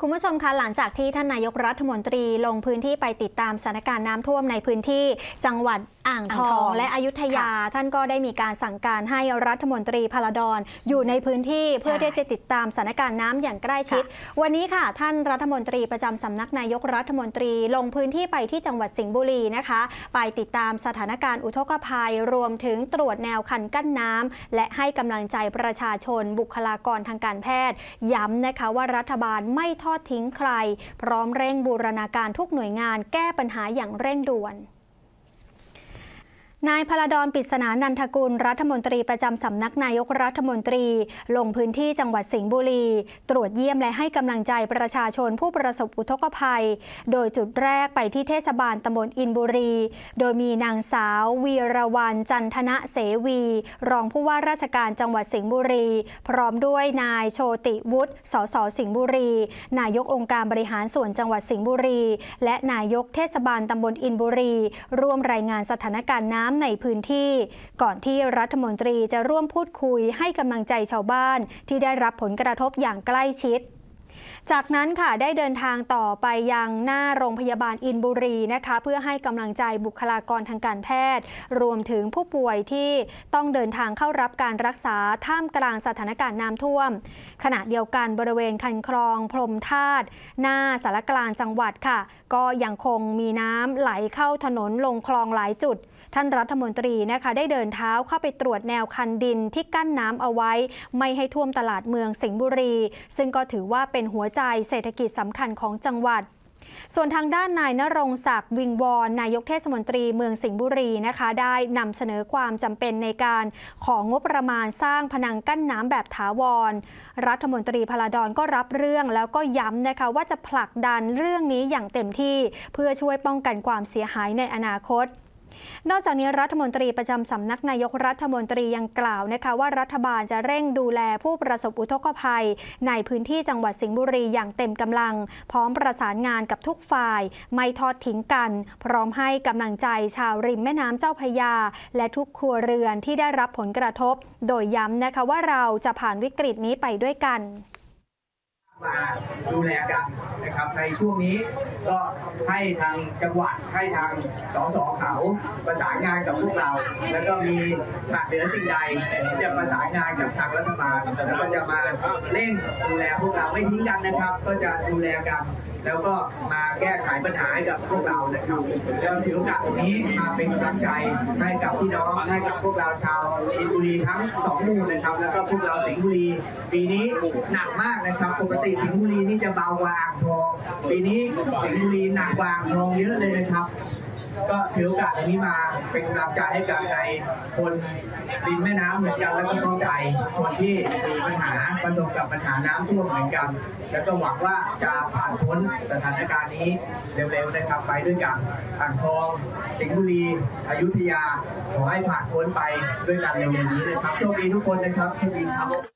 คุณผู้ชมคะหลังจากที่ท่านนายกรัฐมนตรีลงพื้นที่ไปติดตามสถานการณ์น้ำท่วมในพื้นที่จังหวัด อ่างทอ่างทอองงและอยุธยาท่านก็ได้มีการสั่งการให้รัฐมนตรีพลดอนอยู่ในพื้นที่เพื่อที่จะติดตามสถานการณ์น้ำอย่างใกล้ชิด วันนี้ค่ะ ท่านรัฐมนตรีประจำสำนักนายกรัฐมนตรีลงพื้นที่ไปที่จังหวัดสิงห์บุรีนะคะ ไปติดตามสถานการณ์อุทกภัยรวมถึงตรวจแนวคันกั้นน้ำและให้กำลังใจประชาชนบุคลากรทางการแพทย์ ย้ำนะคะว่ารัฐบาลไม่ทอดทิ้งใคร พร้อมเร่งบูรณาการทุกหน่วยงานแก้ปัญหาอย่างเร่งด่วน นายพลดอนปิศนานันทกุลรัฐมนตรีประจำสำนักนายกรัฐมนตรี ลงพื้นที่จังหวัดสิงห์บุรี ตรวจเยี่ยมและให้กำลังใจประชาชนผู้ประสบอุทกภัย โดยจุดแรกไปที่เทศบาลตำบลอินบุรี โดยมีนางสาว วีรวันจันทนะเสวี รองผู้ว่าราชการจังหวัดสิงห์บุรี พร้อมด้วยนายโชติวุฒิสสสิงห์บุรี นายกองค์การบริหารส่วนจังหวัดสิงห์บุรี และนายกเทศบาลตำบลอินบุรี ร่วมรายงานสถานการณ์น้ำำในพื้นที่ ก่อนที่รัฐมนตรีจะร่วมพูดคุยให้กำลังใจชาวบ้าน ที่ได้รับผลกระทบอย่างใกล้ชิด จากนั้นค่ะได้เดินทางต่อไปยังหน้าโรงพยาบาลอินบุรีนะคะ เพื่อให้กำลังใจบุคลากรทางการแพทย์ รวมถึงผู้ป่วยที่ต้องเดินทางเข้ารับการรักษาท่ามกลางสถานการณ์น้ำท่วม ขณะเดียวกันบริเวณคันคลองพรมธาตุหน้าสารกลางจังหวัดค่ะ ก็ยังคงมีน้ำไหลเข้าถนนลงคลองหลายจุด ท่านรัฐมนตรีนะคะได้เดินเท้าเข้าไปตรวจแนวคันดินที่กั้นน้ำเอาไว้ ไม่ให้ท่วมตลาดเมืองสิงห์บุรี ซึ่งก็ถือว่าเป็นหัวใจเศรษฐกิจสำคัญของจังหวัดส่วนทางด้านนายนรงศักดิ์วิงวอนนายกเทศมนตรีเมืองสิงห์บุรีนะคะ ได้นำเสนอความจำเป็นในการของงบประมาณสร้างพนังกั้นน้ำแบบถาวร รัฐมนตรีพลาดอนก็รับเรื่องแล้วก็ย้ำนะคะว่าจะผลักดันเรื่องนี้อย่างเต็มที่ เพื่อช่วยป้องกันความเสียหายในอนาคต นอกจากนี้รัฐมนตรีประจำสำนักนายกรัฐมนตรียังกล่าวนะคะว่ารัฐบาลจะเร่งดูแลผู้ประสบอุทกภัย ในพื้นที่จังหวัดสิงห์บุรีอย่างเต็มกำลัง พร้อมประสานงานกับทุกฝ่าย ไม่ทอดทิ้งกัน พร้อมให้กำลังใจชาวริมแม่น้ำเจ้าพยา และทุกครัวเรือนที่ได้รับผลกระทบ โดยย้ำนะคะว่าเราจะผ่านวิกฤตนี้ไปด้วยกัน มาดูแลกันนะครับในช่วงนี้ก็ให้ทางจังหวัดให้ทางสสเขาประสานงานกับพวกเรา แล้วก็มีขาดเหลือสิ่งใดจะประสานงานกับทางรัฐบาลแล้วก็จะมาเร่งดูแลพวกเราไม่ทิ้งกันนะครับ ก็จะดูแลกัน แล้วก็มาแก้ไขปัญหาให้กับพวกเรานะครับแล้วถือโอกาสตรงนี้มาเป็นกำลังใจให้กับพี่น้องให้กับพวกเราชาวอินบุรีทั้งสองหมู่นะครับ แล้วก็พวกเราสิงห์บุรี ปีนี้หนักมากนะครับ ปกติสิงห์บุรีนี่จะเบากว่าอ่างทองปีนี้สิงห์บุรีหนักกว่าอ่างทองเยอะเลยนะครับ ก็ถือโอกาสนนี้มาเป็นกำลังใจให้กับในคนริมแม่น้ำเหมือนกันแล้วก็เข้าใจคนที่มีปัญหาประสบกับปัญหาน้ำท่วมเหมือนกัน แล้วก็หวังว่าจะผ่านพ้นสถานการณ์นี้เร็วๆนะครับไปด้วยกันอ่างทองสิงห์บุรีอยุธยาขอให้ผ่านพ้นไปด้วยกันเร็วๆนี้นะครับโชคดีทุกคนนะครับโชคดีครับ